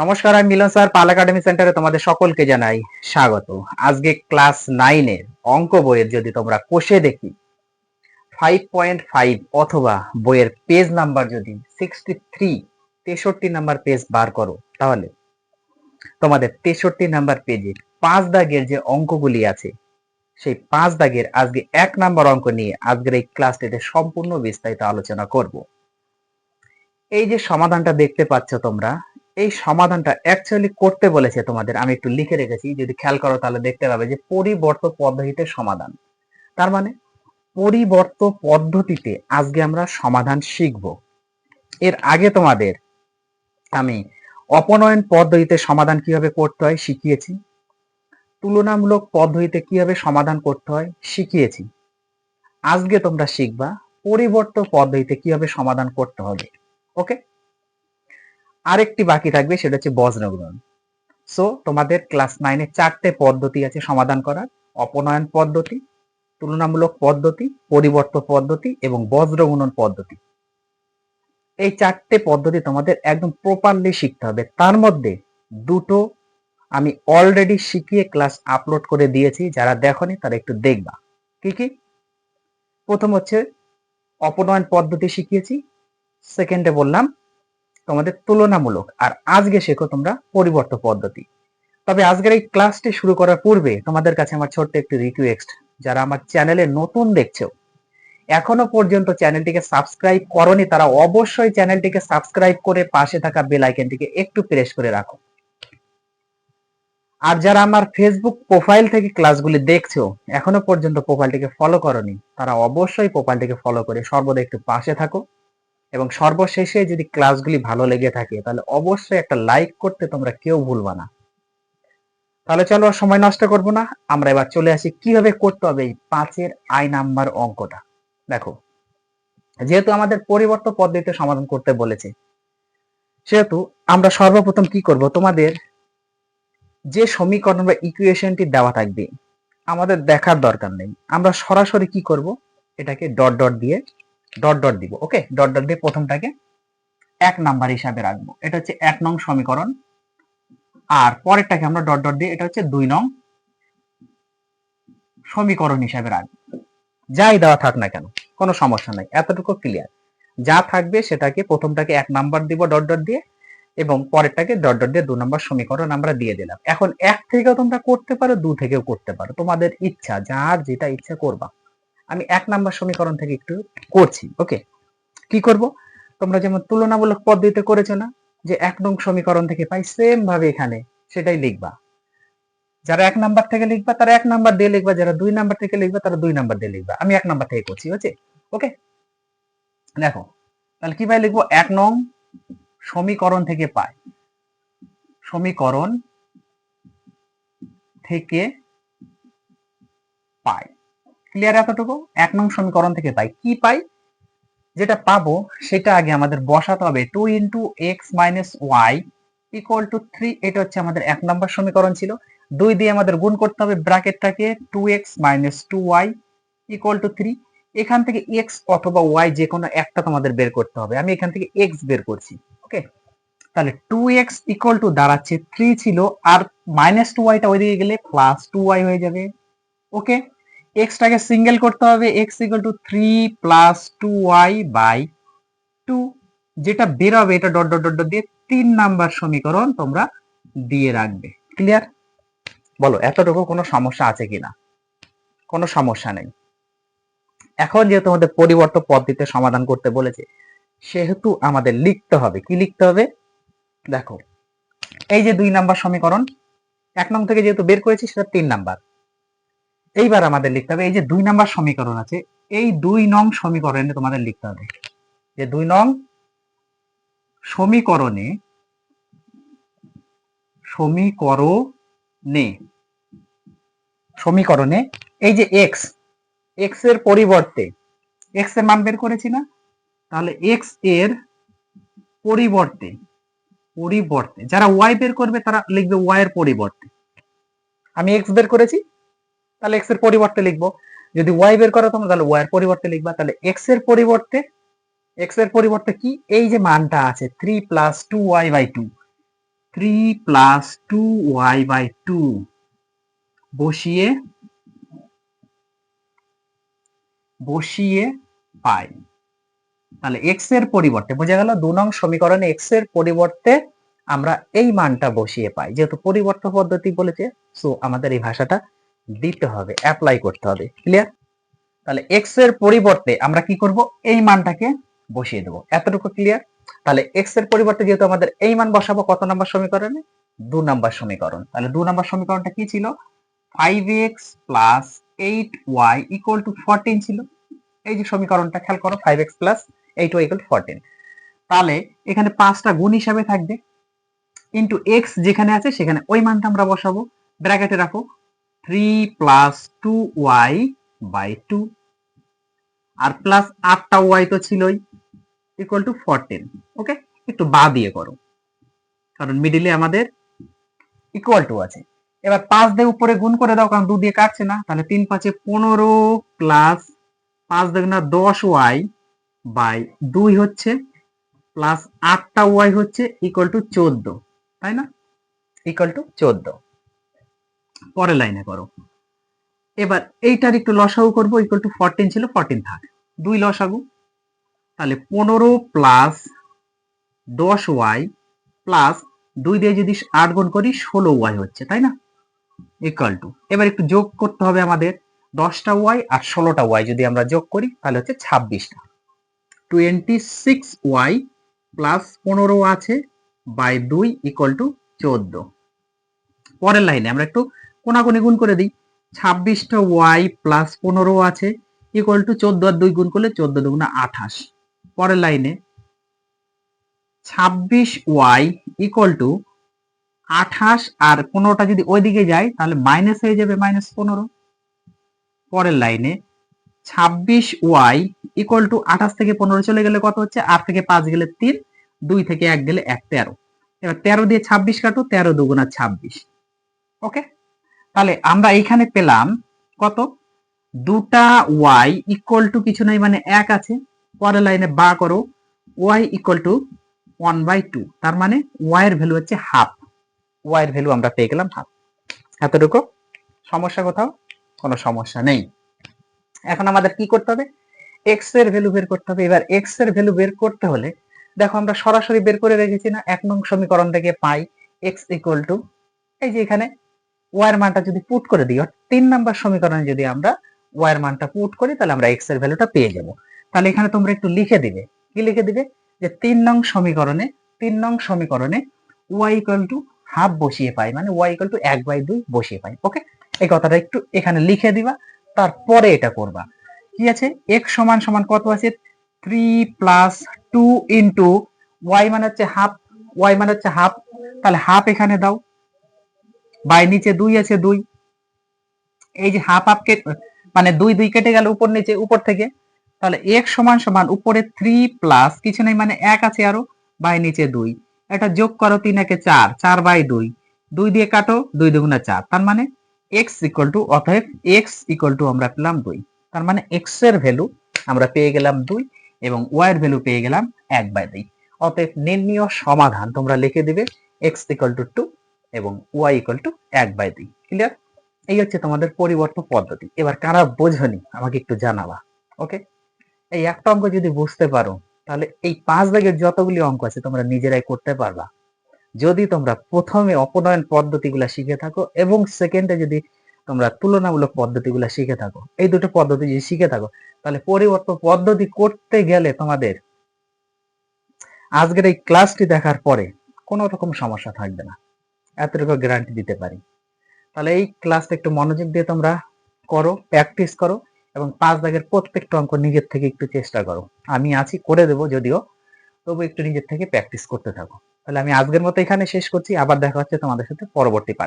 নমস্কার, আমি মিলন স্যার পাল একাডেমি সেন্টারে তোমাদের সকলকে জানাই স্বাগত। আজকে ক্লাস নাইনের অঙ্ক বইয়ের যদি তোমরা কোষে দেখি ফাইভ পয়েন্ট ফাইভ অথবা বইয়ের পেজ নাম্বার যদি সিক্সটি থ্রি তেষট্টি নাম্বার পেজ বার করো, তাহলে তোমাদের তেষট্টি নাম্বার পেজে পাঁচ দাগের যে অঙ্কগুলি আছে, সেই পাঁচ দাগের আজকে এক নাম্বার অঙ্ক নিয়ে আজকের এই ক্লাসটিতে সম্পূর্ণ বিস্তারিত আলোচনা করব। এই যে সমাধানটা দেখতে পাচ্ছ তোমরা এই সমাধানটা অ্যাকচুয়ালি করতে বলেছে তোমাদের। আমি একটু লিখে রেখেছি, যদি খেয়াল করো তাহলে দেখতে পাবে যে পরিবর্ত পদ্ধতিতে সমাধান। তার মানে পরিবর্ত পদ্ধতিতে আজকে আমরা সমাধান শিখব। এর আগে তোমাদের আমি অপনয়ন পদ্ধতিতে সমাধান কীভাবে করতে হয় শিখিয়েছি। তুলনামূলক পদ্ধতিতে কীভাবে সমাধান করতে হয় শিখিয়েছি। আজকে তোমরা শিখবা পরিবর্ত পদ্ধতিতে কীভাবে সমাধান করতে হবে। ওকে আরেকটি বাকি থাকবে, সেটা হচ্ছে বজ্রগ্রহণ সো তোমাদের ক্লাস নাইনে চারটে পদ্ধতি আছে সমাধান করার। অপনয়ন পদ্ধতি, তুলনামূলক পদ্ধতি পরিবর্ত পদ্ধতি এবং বজ্রগুণন পদ্ধতি। এই চারটে পদ্ধতি তোমাদের একদম প্রপারলি শিখতে হবে। তার মধ্যে দুটো আমি অলরেডি শিখিয়ে ক্লাস আপলোড করে দিয়েছি। যারা দেখনি, তারা একটু দেখবা। কি কি? প্রথম হচ্ছে অপনয়ন পদ্ধতি শিখিয়েছি। সেকেন্ডে বললাম তোমাদের তুলনামূলক আর আজকে শেখো তোমরা পরিবর্ত পদ্ধতি। তবে আজকের এই ক্লাসটি শুরু করার পূর্বে তোমাদের কাছে আমার ছোট্ট একটি রিকোয়েস্ট যারা আমার চ্যানেলে নতুন দেখছ, এখনও পর্যন্ত চ্যানেলটিকে সাবস্ক্রাইব করনি তারা অবশ্যই চ্যানেলটিকে সাবস্ক্রাইব করে পাশে থাকা বেল আইকনটিকে একটু প্রেস করে রাখো। আর যারা আমার ফেসবুক প্রোফাইল থেকে ক্লাসগুলি দেখছ, এখনও পর্যন্ত প্রোফাইলটিকে ফলো করনি, তারা অবশ্যই প্রোফাইলটিকে ফলো করে সর্বদা একটু পাশে থাকো। এবং সর্বশেষে যদি ক্লাসগুলি ভালো লেগে থাকে, তাহলে অবশ্যই একটা লাইক করতে তোমরা কেউ ভুলবা না। তাহলে চলো সময় নষ্ট করব না, আমরা এবার চলে আসি কীভাবে করতে হবে এই পাঁচের আই নাম্বার অঙ্কটা। দেখো, যেহেতু আমাদের পরিবর্তন পদ্ধতিতে সমাধান করতে বলেছে, সেহেতু আমরা সর্বপ্রথম কি করব, তোমাদের যে সমীকরণ বা ইকুয়েশনটি দেওয়া থাকবে, আমাদের দেখার দরকার নেই। আমরা সরাসরি কি করব, এটাকে ডট ডট দিয়ে ডট ডট দিব ওকে ডট ডট দিয়ে প্রথমটাকে এক নাম্বার হিসাবে রাখব। এটা হচ্ছে এক নং সমীকরণ। আর পরেরটাকে আমরা ডট ডট দিয়ে, এটা হচ্ছে দুই নং সমীকরণ হিসাবে রাখব। যাই দেওয়া থাক না কেন, কোনো সমস্যা নাই, এতটুকু ক্লিয়ার যা থাকবে সেটাকে প্রথমটাকে এক নাম্বার দিব ডট ডট দিয়ে, এবং পরেরটাকে ডট ডট দিয়ে দু নম্বর সমীকরণ আমরা দিয়ে দিলাম। এখন এক থেকেও তোমরা করতে পারো, দু থেকেও করতে পারো। তোমাদের ইচ্ছা, যার যেটা ইচ্ছা করবা। আমি এক নাম্বার সমীকরণ থেকে একটু করছি ওকে কি করব? তোমরা যেমন তুলনামূলক পদ্ধতিতে করেছ না, যে এক নং সমীকরণ থেকে পাই সেম ভাবে এখানে, সেটাই লিখবা। যারা এক নাম্বার থেকে লিখবা, তারা এক নাম্বার দিয়ে লিখবা, যারা দুই নাম্বার থেকে লিখবা, তারা দুই নাম্বার দিয়ে লিখবা। আমি এক নাম্বার থেকে করছি হচ্ছে ওকে দেখো, তাহলে কি ভাই লিখব? এক নং সমীকরণ থেকে পাই। সমীকরণ থেকে পাই। ক্লিয়ার এতটুকু? এক নং সমীকরণ থেকে পাই। কি পাই? যেটা পাবো, সেটা আগে আমাদের বসাতে হবে। Two into x minus y equal to three এটা হচ্ছে আমাদের এক নম্বর সমীকরণ ছিল। দুই দিয়ে আমাদের গুণ করতে হবে ব্র্যাকেটটাকে two x minus two y equal to three এখান থেকে এক্স অথবা ওয়াই যে কোনো একটা তোমাদের বের করতে হবে। আমি এখান থেকে এক্স বের করছি। ওকে তাহলে টু এক্স ইকুয়াল টু দাঁড়াচ্ছে থ্রি ছিল, আর মাইনাস টু ওয়াইটা ওইদিকে গেলে প্লাস টু ওয়াই হয়ে যাবে। ওকে এক্সটাকে সিঙ্গেল করতে হবে x equal to three plus two y by two যেটা বেরোবে এটা ডট ডট ডট দিয়ে তিন নাম্বার সমীকরণ তোমরা দিয়ে রাখবে। ক্লিয়ার বলো, এতটুকু কোনো সমস্যা আছে কিনা? কোনো সমস্যা নেই। এখন যেহেতু আমাদের পরিবর্তন পদ্ধতিতে সমাধান করতে বলেছে, সেহেতু আমাদের লিখতে হবে। কি লিখতে হবে? দেখো, এই যে দুই নাম্বার সমীকরণ, এক নং থেকে যেহেতু বের করেছি, সেটা তিন নাম্বার এইবার আমাদের লিখতে হবে, এই যে দুই নাম্বার সমীকরণ আছে, এই দুই নং সমীকরণে তোমাদের লিখতে হবে। যে দুই নং সমীকরণে সমীকরণে সমীকরণে, এই যে এক্স এক্সের পরিবর্তে এক্সের মান বের করেছি না? তাহলে এক্সের পরিবর্তে পরিবর্তে, যারা ওয়াই বের করবে তারা লিখবে ওয়াই এর পরিবর্তে। আমি এক্স বের করেছি? তাহলে এক্সের পরিবর্তে লিখব। যদি ওয়াই বের করো তোমরা, তাহলে ওয়াই এর পরিবর্তে লিখবা। তাহলে এক্সের পরিবর্তে এক্সের পরিবর্তে কি? এই যে মানটা আছে three plus two y by two three plus two y by two বসিয়ে বসিয়ে পাই। তাহলে এক্সের পরিবর্তে, বোঝা গেল দু নং সমীকরণে এক্সের পরিবর্তে আমরা এই মানটা বসিয়ে পাই। যেহেতু পরিবর্তন পদ্ধতি বলেছে সো আমাদের এই ভাষাটা দিতে হবে অ্যাপ্লাই করতে হবে ক্লিয়ার তাহলে এক্সের পরিবর্তে আমরা কি করব? এই মানটাকে বসিয়ে দেবো। এতটুকু ক্লিয়ার তাহলে এক্সের পরিবর্তে যেহেতু আমাদের এই মান বসাবো, কত নাম্বার সমীকরণে? দু নাম্বার সমীকরণ। তাহলে দু নাম্বার সমীকরণটা কি ছিল? Five x plus eight y equal to fourteen ছিল। এই যে সমীকরণটা, খেয়াল করো five x plus eight y equal fourteen তাহলে এখানে পাঁচটা গুণ হিসাবে থাকবে। ইন্টু এক্স যেখানে আছে, সেখানে ওই মানটা আমরা বসাবো। ব্র্যাকেটে রাখো। Three plus two y by two R plus আটটা ওয়াই তো ছিলই ইকুয়াল টু ফোরটিন ওকে একটু বা দিয়ে করো, কারণ মিডিলে আমাদের ইকুয়াল টু আছে। এবার পাঁচ দিয়ে উপরে গুণ করে দাও, কারণ দু দিয়ে কাটছে না, তাহলে তিন পাঁচে পনেরো প্লাস পাঁচ দেখ না দশ ওয়াই বাই দুই হচ্ছে প্লাস আটটা ওয়াই হচ্ছে ইকুয়াল টু চোদ্দ, তাই না? ইকুয়াল টু চোদ্দ। পরের লাইনে করো। এবার এইটার একটু লসাগু করব ইকুয়াল টু ফোরটিন ছিল ফোরটিন থাক। দুই লসাগু তাহলে পনেরো প্লাস দশ ওয়াই প্লাস দুই দিয়ে যদি আট গুণ করি, ষোলো ওয়াই হচ্ছে, তাই না? ইকুয়াল টু এবার একটু যোগ করতে হবে আমাদের দশটা ওয়াই আর ষোলোটা ওয়াই যদি আমরা যোগ করি, তাহলে হচ্ছে ছাব্বিশটা। টোয়েন্টি সিক্স ওয়াই প্লাস পনেরো আছে বাই দুই ইকুয়াল টু চোদ্দ। পরের লাইনে আমরা একটু কোনাকুনি গুণ করে দিই। ছাব্বিশটা ওয়াই প্লাস পনেরো আছে ইকুয়াল টু চোদ্দ আর দুই গুণ করলে চোদ্দ দুগুণা আঠাশ। পরের লাইনে, ছাব্বিশ ওয়াই ইকুয়াল টু আঠাশ আর পনেরোটা যদি ওইদিকে যায়, তাহলে মাইনাস হয়ে যাবে মাইনাস পনেরো। পরের লাইনে, ছাব্বিশ ওয়াই ইকুয়াল টু আঠাশ থেকে পনেরো চলে গেলে কত হচ্ছে? আট থেকে পাঁচ গেলে তিন, দুই থেকে এক গেলে এক তেরো। এবার তেরো দিয়ে ছাব্বিশ কাটো, তেরো দুগুণা ছাব্বিশ। ওকে? তাহলে আমরা এইখানে পেলাম কত? দুটা ওয়াই ইকুয়াল টু কিছু নাই মানে এক আছে। পরের লাইনে বা করো। Y equal to one by two তার মানে ওয়াই এর ভ্যালু হচ্ছে হাফ ওয়াই এর ভ্যালু আমরা পেয়ে গেলাম হাফ এতটুকু? সমস্যা কোথাও? কোনো সমস্যা নেই। এখন আমাদের কি করতে হবে? এক্সের ভ্যালু বের করতে হবে। এবার এক্সের ভ্যালু বের করতে হলে, দেখো আমরা সরাসরি বের করে রেখেছি না? এক নং সমীকরণ থেকে পাই এক্স ইকুয়াল টু এই যে এখানে ওয়াই এর মানটা যদি পুট করে দিই, অর্থাৎ তিন নাম্বার সমীকরণে যদি আমরা ওয়াই এর মানটা পুট করি, তাহলে আমরা এক্সের ভ্যালুটা পেয়ে যাব। তাহলে এখানে তোমরা একটু লিখে দিবে। কি লিখে দিবে? যে তিন নং সমীকরণে, তিন নং সমীকরণে ওয়াই ইকুয়াল টু হাফ বসিয়ে পাই মানে ওয়াই ইকুয়াল টু এক বাই দুই বসিয়ে পাই। ওকে এই কথাটা একটু এখানে লিখে দিবা, তারপরে এটা করবা। কি আছে? এক্স সমান সমান কত আছে? Three plus two into y মানে হচ্ছে হাফ ওয়াই মানে হচ্ছে হাফ তাহলে হাফ এখানে দাও। বাই নিচে দুই আছে, দুই। এই যে হাফ হাফ কেটে মানে দুই দুই কেটে গেল উপর নিচে, উপর থেকে। তাহলে এক সমান সমান উপরে থ্রি প্লাস কিছু নেই মানে এক আছে আরও, বাই নিচে দুই। এটা যোগ করো তিন একে চার চার বাই দুই। দুই দিয়ে কাটো, দুই দুগুণা চার। তার মানে এক্স ইকুয়াল টু অতএব এক্স ইকুয়াল টু আমরা পেলাম দুই। তার মানে এক্সের ভ্যালু আমরা পেয়ে গেলাম দুই এবং ওয়াই এর ভ্যালু পেয়ে গেলাম এক বাই দুই। অতএব নির্ণীয় সমাধান তোমরা লিখে দিবে এক্স ইকুয়াল টু টু এবং ওয়াই ইকুয়াল টু এক বাই দুই ক্লিয়ার এই হচ্ছে তোমাদের পরিবর্তন পদ্ধতি। এবার কারা বোঝনি, আমাকে একটু জানাবা ওকে এই একটা অঙ্ক যদি বুঝতে পারো, তাহলে এই পাঁচ দাগের যতগুলি অঙ্ক আছে তোমরা নিজেরাই করতে পারবা। যদি তোমরা প্রথমে অপনয়ন পদ্ধতিগুলা শিখে থাকো এবং সেকেন্ডে যদি তোমরা তুলনামূলক পদ্ধতিগুলা শিখে থাকো, এই দুটো পদ্ধতি যদি শিখে থাকো, তাহলে পরিবর্তন পদ্ধতি করতে গেলে তোমাদের আজকের এই ক্লাসটি দেখার পরে কোনো রকম সমস্যা থাকবে না। এতটুকু গ্যারান্টি দিতে পারি। তাহলে এই ক্লাসটা একটু মনোযোগ দিয়ে তোমরা করো প্র্যাকটিস করো এবং পাঁচ দাগের প্রত্যেকটা অঙ্ক নিজের থেকে একটু চেষ্টা করো। আমি আছি, করে দেবো যদিও, তবু একটু নিজের থেকে প্র্যাকটিস করতে থাকো। তাহলে আমি আজকের মতো এখানে শেষ করছি, আবার দেখা হচ্ছে তোমাদের সাথে পরবর্তী পাঠে